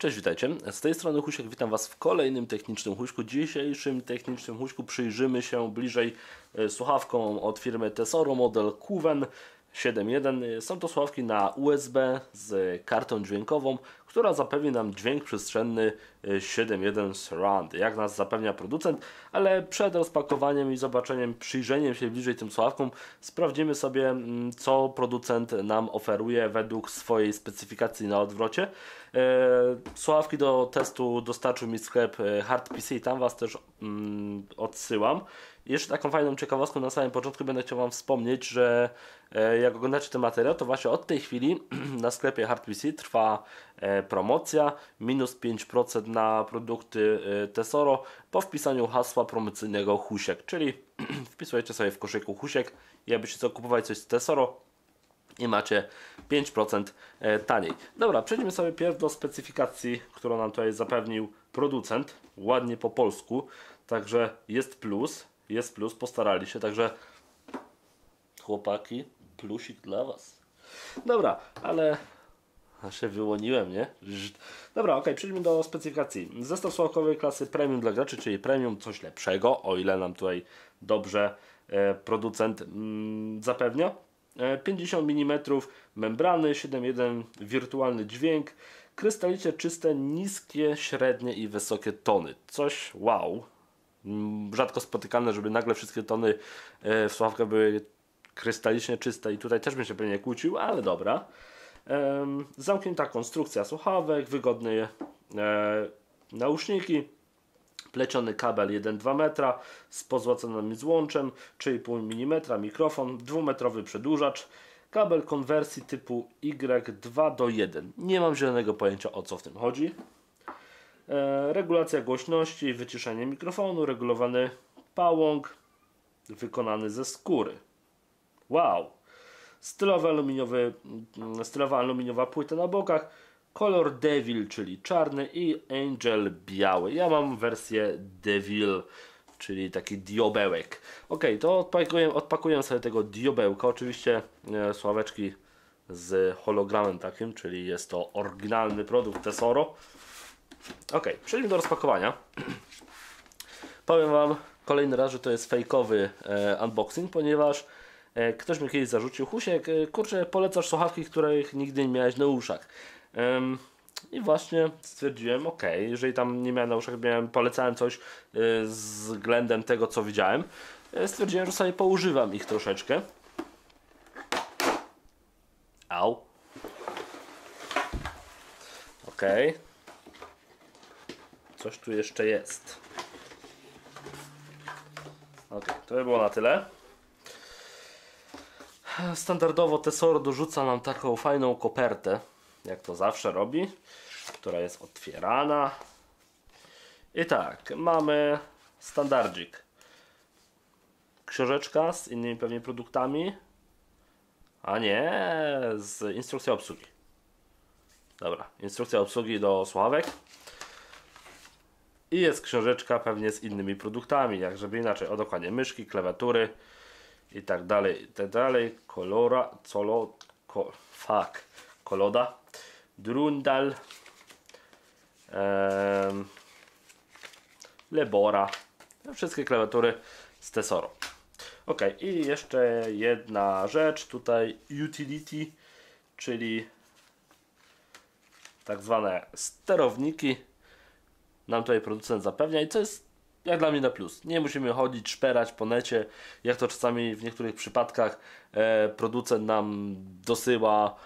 Cześć, witajcie. Z tej strony Husiek, witam Was w kolejnym technicznym huśku. Dzisiejszym technicznym huśku przyjrzymy się bliżej e, słuchawkom od firmy Tesoro model Kuven 7.1. Są to słuchawki na USB z kartą dźwiękową, która zapewni nam dźwięk przestrzenny 7.1 Surround, jak nas zapewnia producent, ale przed rozpakowaniem i zobaczeniem, przyjrzeniem się bliżej tym słuchawkom, sprawdzimy sobie, mm, co producent nam oferuje według swojej specyfikacji na odwrocie. E, słuchawki do testu dostarczył mi sklep e, HardPC, tam Was też mm, odsyłam. Jeszcze taką fajną ciekawostką na samym początku będę chciał Wam wspomnieć, że e, jak oglądacie ten materiał, to właśnie od tej chwili na sklepie HardPC trwa promocja, minus 5% na produkty Tesoro po wpisaniu hasła promocyjnego Husiek, czyli wpisujecie sobie w koszyku Husiek i jakbyście chcą kupować coś z Tesoro, i macie 5% taniej. Dobra, przejdźmy sobie pierw do specyfikacji, którą nam tutaj zapewnił producent, ładnie po polsku, także jest plus jest plus, postarali się, także chłopaki, plusik dla Was. Dobra, ale a się wyłoniłem, nie? Dobra, ok, przejdźmy do specyfikacji. Zestaw słuchawkowy klasy premium dla graczy, czyli premium coś lepszego, o ile nam tutaj dobrze e, producent mm, zapewnia. E, 50 mm membrany, 7.1 wirtualny dźwięk, krystalicznie czyste, niskie, średnie i wysokie tony. Coś wow, Mm, rzadko spotykane, żeby nagle wszystkie tony e, w słuchawkach były krystalicznie czyste i tutaj też bym się pewnie kłócił, ale dobra. Zamknięta konstrukcja słuchawek, wygodne e, nauszniki, pleciony kabel 1,2 metra z pozłaconym złączem 3,5 mm, mikrofon, dwumetrowy przedłużacz, kabel konwersji typu Y2 do 1. Nie mam zielonego pojęcia o co w tym chodzi. E, regulacja głośności, wyciszenie mikrofonu, regulowany pałąk, wykonany ze skóry. Wow! Mm, stylowa aluminiowa płyta na bokach, kolor Devil, czyli czarny i Angel biały. Ja mam wersję Devil, czyli taki diobełek. Ok, to odpakuję, odpakuję sobie tego diobełka. Oczywiście e, sławeczki z hologramem takim, czyli jest to oryginalny produkt Tesoro. Ok, przejdźmy do rozpakowania. Powiem Wam kolejny raz, że to jest fejkowy e, unboxing, ponieważ e, ktoś mi kiedyś zarzucił, Husiek, e, kurczę, polecasz słuchawki, których nigdy nie miałeś na uszach. I właśnie stwierdziłem, ok, jeżeli tam nie miałem na uszach, miałem, polecałem coś e, względem tego, co widziałem. E, stwierdziłem, że sobie poużywam ich troszeczkę. Au. Okay. Coś tu jeszcze jest. Ok, to by było na tyle. Standardowo Tesoro dorzuca nam taką fajną kopertę, jak to zawsze robi, która jest otwierana. I tak, mamy standardzik. Książeczka z innymi pewnie produktami. A nie, z instrukcją obsługi. Dobra, instrukcja obsługi do słuchawek. I jest książeczka pewnie z innymi produktami, jak żeby inaczej. O dokładnie myszki, klawiatury i tak dalej, i tak dalej. Kolora, colo, ko, fuck, koloda, drundal, lebora. Wszystkie klawiatury z Tesoro. Ok, i jeszcze jedna rzecz tutaj, utility, czyli tak zwane sterowniki nam tutaj producent zapewnia i co jest jak dla mnie na plus. Nie musimy chodzić, szperać po necie, jak to czasami w niektórych przypadkach e, producent nam dosyła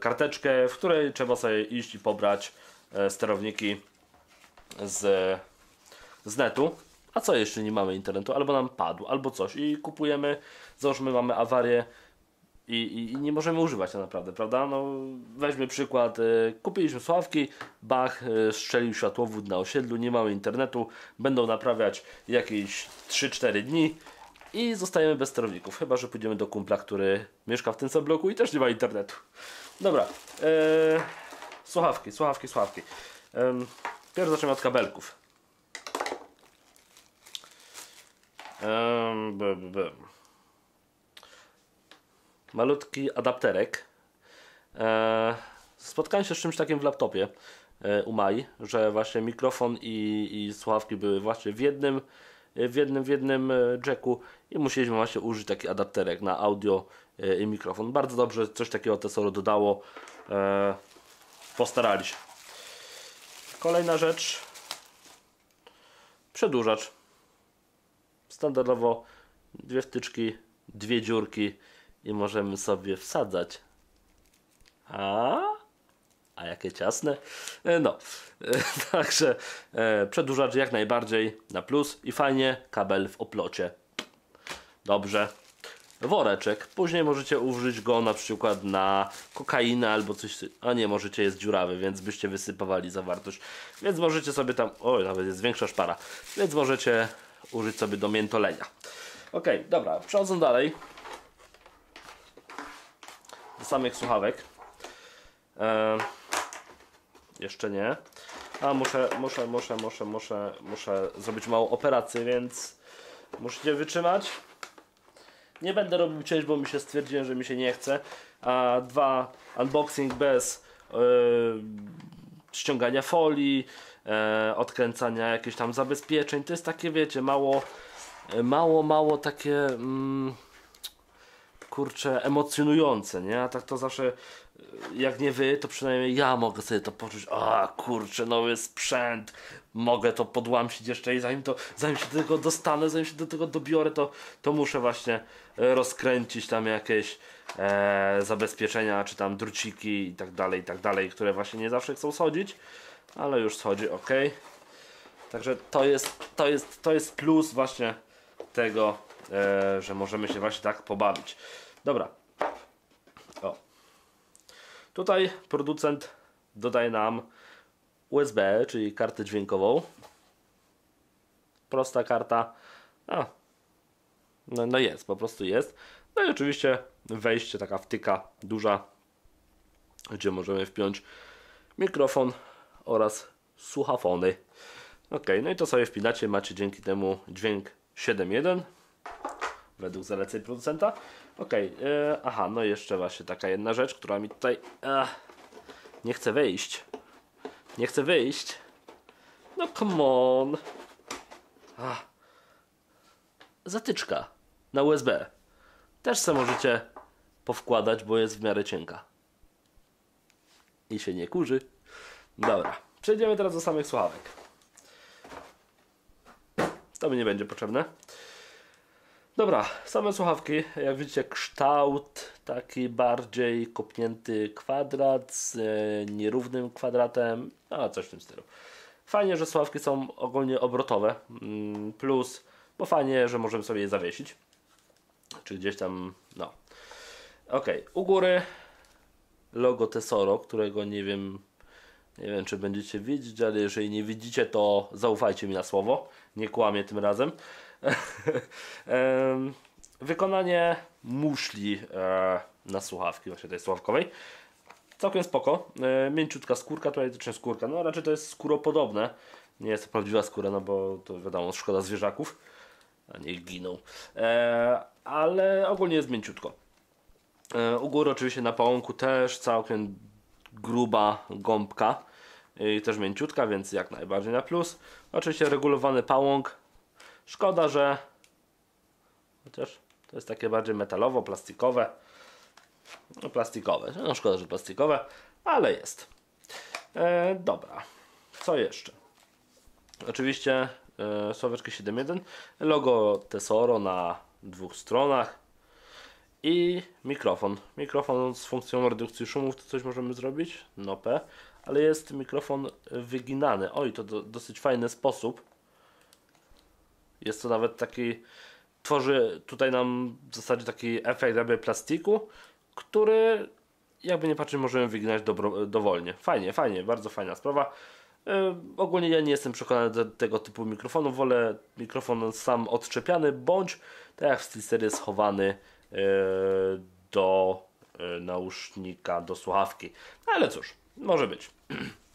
karteczkę, w której trzeba sobie iść i pobrać e, sterowniki z, z netu. A co jeszcze nie mamy internetu? Albo nam padł, albo coś i kupujemy, załóżmy mamy awarię i, i, i, nie możemy używać tak naprawdę, prawda? No, weźmy przykład, y, kupiliśmy sławki, Bach strzelił światłowód na osiedlu, nie mamy internetu, będą naprawiać jakieś 3-4 dni i zostajemy bez sterowników, chyba, że pójdziemy do kumpla, który mieszka w tym samym bloku i też nie ma internetu. Dobra, y, słuchawki, słuchawki, słuchawki. Yy, pierwszy zaczniemy od kabelków. Malutki adapterek. Eee, spotkałem się z czymś takim w laptopie. e, u Mai, że właśnie mikrofon i, i słuchawki były właśnie w jednym, w jednym, w jednym e, jacku i musieliśmy właśnie użyć taki adapterek na audio e, i mikrofon. Bardzo dobrze coś takiego Tesoro dodało. E, postarali się. Kolejna rzecz. Przedłużacz. Standardowo dwie wtyczki, dwie dziurki i możemy sobie wsadzać. A? A jakie ciasne. E, No, E, także e, przedłużacz jak najbardziej na plus i fajnie kabel w oplocie. Dobrze. Woreczek. Później możecie użyć go na przykład na kokainę albo coś. A nie, możecie jest dziurawy, więc byście wysypowali zawartość. Więc możecie sobie tam. Oj, nawet jest większa szpara. Więc możecie użyć sobie do miętolenia. Ok, dobra, przechodząc dalej. Do samych słuchawek. E, jeszcze nie. A muszę, muszę, muszę, muszę, muszę, muszę zrobić małą operację, więc musicie wytrzymać. Nie będę robił cięć, bo mi się stwierdziłem, że mi się nie chce. A dwa, unboxing bez yy, ściągania folii, yy, odkręcania jakichś tam zabezpieczeń. To jest takie, wiecie, mało, mało, mało takie. Mm, kurczę, emocjonujące, nie? A tak to zawsze, jak nie wy, to przynajmniej ja mogę sobie to poczuć, a kurczę, nowy sprzęt, mogę to podłamsić jeszcze i zanim to, zanim się do tego dostanę, zanim się do tego dobiorę, to, to muszę właśnie rozkręcić tam jakieś e, zabezpieczenia, czy tam druciki i tak dalej, i tak dalej, które właśnie nie zawsze chcą schodzić, ale już schodzi, ok. Także to jest, to jest, to jest plus właśnie tego, e, że możemy się właśnie tak pobawić. Dobra. O. Tutaj producent dodaje nam USB, czyli kartę dźwiękową. Prosta karta. A. No, no jest, po prostu jest. No i oczywiście wejście, taka wtyka duża, gdzie możemy wpiąć mikrofon oraz słuchafony. Ok, no i to sobie wpinacie, macie dzięki temu dźwięk 7.1 według zaleceń producenta. Ok, e, aha, no jeszcze właśnie taka jedna rzecz, która mi tutaj e, nie chce wyjść. Nie chce wyjść. No come on. Ach. Zatyczka na USB. Też se możecie powkładać, bo jest w miarę cienka. I się nie kurzy. Dobra, przejdziemy teraz do samych słuchawek. To mi nie będzie potrzebne. Dobra, same słuchawki, jak widzicie kształt taki bardziej kopnięty kwadrat z e, nierównym kwadratem, a coś w tym stylu. Fajnie, że słuchawki są ogólnie obrotowe, mm, plus, bo fajnie, że możemy sobie je zawiesić, czy gdzieś tam, no. Ok, u góry logo Tesoro, którego nie wiem, nie wiem czy będziecie widzieć, ale jeżeli nie widzicie, to zaufajcie mi na słowo, nie kłamię tym razem. Wykonanie muszli e, na słuchawki, właśnie tej słuchawkowej. Całkiem spoko. E, mięciutka skórka, tutaj czy skórka, no raczej to jest skóropodobne. Nie jest to prawdziwa skóra, no bo to wiadomo, szkoda zwierzaków, a niech giną. E, ale ogólnie jest mięciutko. U góry oczywiście na pałąku też całkiem gruba gąbka i też mięciutka, więc jak najbardziej na plus. Oczywiście regulowany pałąk. Szkoda, że chociaż to jest takie bardziej metalowo, plastikowe. No plastikowe, no szkoda, że plastikowe, ale jest. E, dobra, co jeszcze? Oczywiście e, sławeczki 7.1, logo Tesoro na dwóch stronach i mikrofon. Mikrofon z funkcją redukcji szumów, to coś możemy zrobić? Nope, ale jest mikrofon wyginany. Oj, to do, dosyć fajny sposób. Jest to nawet taki, tworzy tutaj nam w zasadzie taki efekt jakby plastiku, który jakby nie patrzeć możemy wyginać dobro, dowolnie. Fajnie, fajnie, bardzo fajna sprawa. Yy, ogólnie ja nie jestem przekonany do tego typu mikrofonu, wolę mikrofon sam odczepiany, bądź tak jak w SteelSeries schowany yy, do yy, nausznika, do słuchawki. No ale cóż, może być.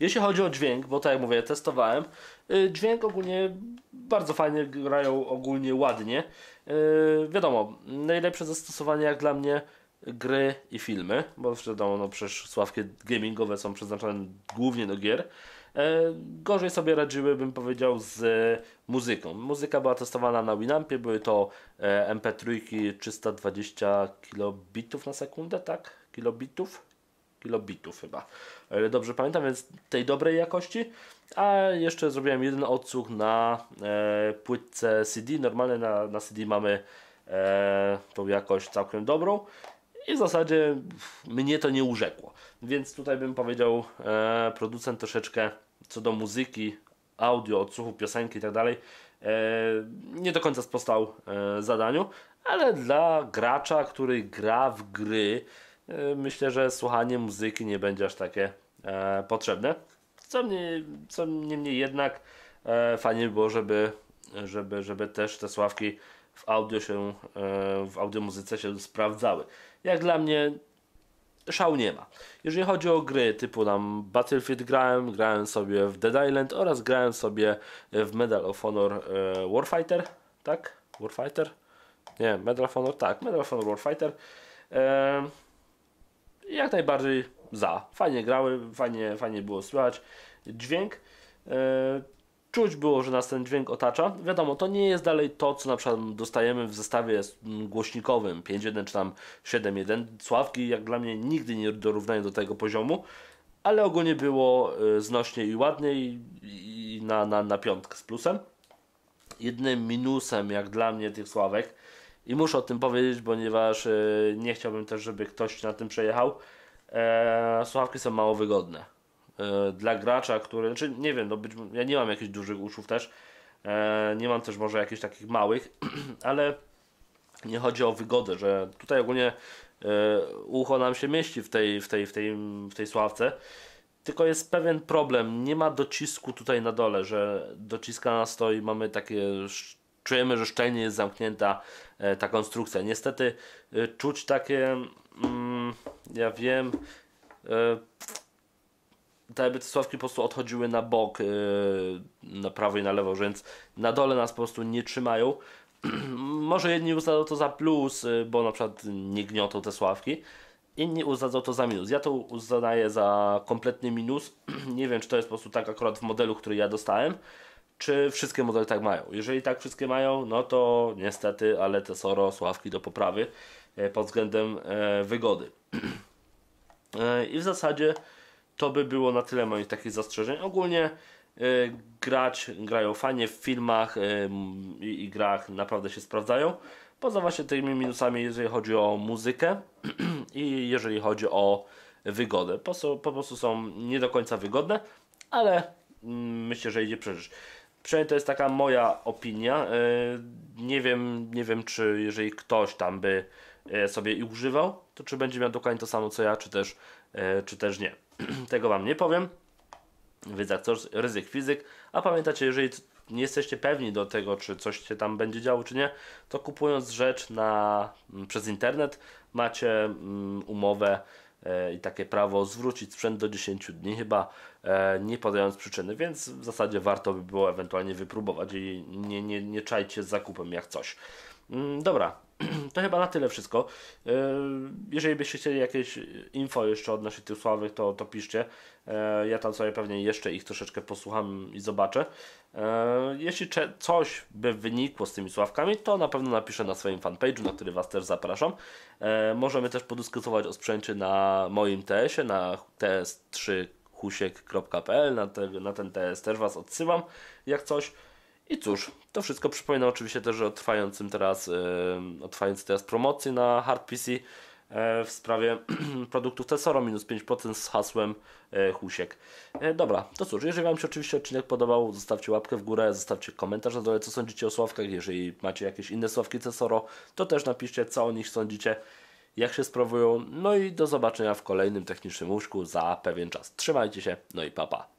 Jeśli chodzi o dźwięk, bo tak jak mówię, testowałem, y, dźwięk ogólnie bardzo fajnie grają, ogólnie ładnie. Y, Wiadomo, najlepsze zastosowanie jak dla mnie gry i filmy, bo wiadomo, no przecież sławki gamingowe są przeznaczone głównie do gier. E, gorzej sobie radziły, bym powiedział, z muzyką. Muzyka była testowana na Winampie, były to e, MP3 320 kilobitów na sekundę, tak? Kilobitów? Kilobitów chyba. O dobrze pamiętam, więc tej dobrej jakości. A jeszcze zrobiłem jeden odsłuch na e, płytce CD. Normalnie na, na CD mamy e, tą jakość całkiem dobrą. I w zasadzie mnie to nie urzekło. Więc tutaj bym powiedział, e, producent troszeczkę co do muzyki, audio, odsłuchu piosenki i tak dalej, e, nie do końca sprostał e, zadaniu, ale dla gracza, który gra w gry, myślę, że słuchanie muzyki nie będzie aż takie e, potrzebne. Co, mnie, co niemniej jednak e, fajnie było, żeby, żeby, żeby też te sławki w audio się, e, w audio muzyce się sprawdzały. Jak dla mnie szału nie ma. Jeżeli chodzi o gry typu tam Battlefield grałem, grałem sobie w Dead Island oraz grałem sobie w Medal of Honor e, Warfighter, tak? Warfighter? Nie, Medal of Honor, tak, Medal of Honor Warfighter. E, jak najbardziej za. Fajnie grały, fajnie, fajnie było słychać dźwięk. E, czuć było, że nas ten dźwięk otacza. Wiadomo, to nie jest dalej to, co na przykład dostajemy w zestawie głośnikowym 5.1 czy tam 7.1. Sławki jak dla mnie nigdy nie dorównają do tego poziomu, ale ogólnie było e, znośnie i ładnie i na, na, na piątkę z plusem. Jednym minusem jak dla mnie tych sławek i muszę o tym powiedzieć, ponieważ e, nie chciałbym też, żeby ktoś na tym przejechał. E, słuchawki są mało wygodne E, dla gracza, który, znaczy nie wiem, no być, ja nie mam jakichś dużych uszów też, nie mam też może jakichś takich małych, ale nie chodzi o wygodę, że tutaj ogólnie ucho nam się mieści w tej, w tej, w tej, w tej sławce, tylko jest pewien problem, nie ma docisku tutaj na dole, że dociska nas stoi, mamy takie, czujemy, że szczelnie jest zamknięta ta konstrukcja. Niestety czuć takie, mm, ja wiem, te jakby te sławki po prostu odchodziły na bok, na prawo i na lewo, więc na dole nas po prostu nie trzymają. Może jedni uznają to za plus, bo na przykład nie gniotą te sławki, inni uznają to za minus. Ja to uznaję za kompletny minus. nie wiem, czy to jest po prostu tak akurat w modelu, który ja dostałem, czy wszystkie modele tak mają. Jeżeli tak wszystkie mają, no to niestety, ale te Soro sławki do poprawy yy, pod względem yy, wygody. Yy, I w zasadzie to by było na tyle moich takich zastrzeżeń. Ogólnie grać, grają fajnie w filmach i, i grach naprawdę się sprawdzają. Poza właśnie tymi minusami, jeżeli chodzi o muzykę i jeżeli chodzi o wygodę. Po, po prostu są nie do końca wygodne, ale mm, myślę, że idzie przeżyć. Przynajmniej to jest taka moja opinia. Y, nie wiem, nie wiem, czy jeżeli ktoś tam by sobie i używał, to czy będzie miał dokładnie to samo co ja, czy też, czy też nie. Tego Wam nie powiem. Wiedza aktor, ryzyk fizyk. A pamiętacie, jeżeli nie jesteście pewni do tego, czy coś się tam będzie działo, czy nie, to kupując rzecz na, przez internet macie umowę e, i takie prawo zwrócić sprzęt do 10 dni, chyba e, nie podając przyczyny, więc w zasadzie warto by było ewentualnie wypróbować i nie, nie, nie czajcie z zakupem jak coś. Mm, dobra, to chyba na tyle wszystko. E, jeżeli byście chcieli jakieś info jeszcze odnosić tych sławek, to, to piszcie. E, ja tam sobie pewnie jeszcze ich troszeczkę posłucham i zobaczę. E, jeśli coś by wynikło z tymi sławkami, to na pewno napiszę na swoim fanpage'u, na który Was też zapraszam. Możemy też podyskutować o sprzęcie na moim TS-ie, na ts3 husiek.pl, na, te, na ten TS też Was odsyłam, jak coś. I cóż, to wszystko przypomina oczywiście też o trwającym teraz, yy, o trwającej teraz promocji na Hard PC e, w sprawie produktów Tesoro minus 5% z hasłem yy, Husiek. dobra, to cóż, jeżeli Wam się oczywiście odcinek podobał, zostawcie łapkę w górę, zostawcie komentarz na dole, co sądzicie o sławkach. Jeżeli macie jakieś inne sławki Tesoro, to też napiszcie, co o nich sądzicie, jak się sprawują. No i do zobaczenia w kolejnym technicznym łóżku za pewien czas. Trzymajcie się, no i papa. Pa.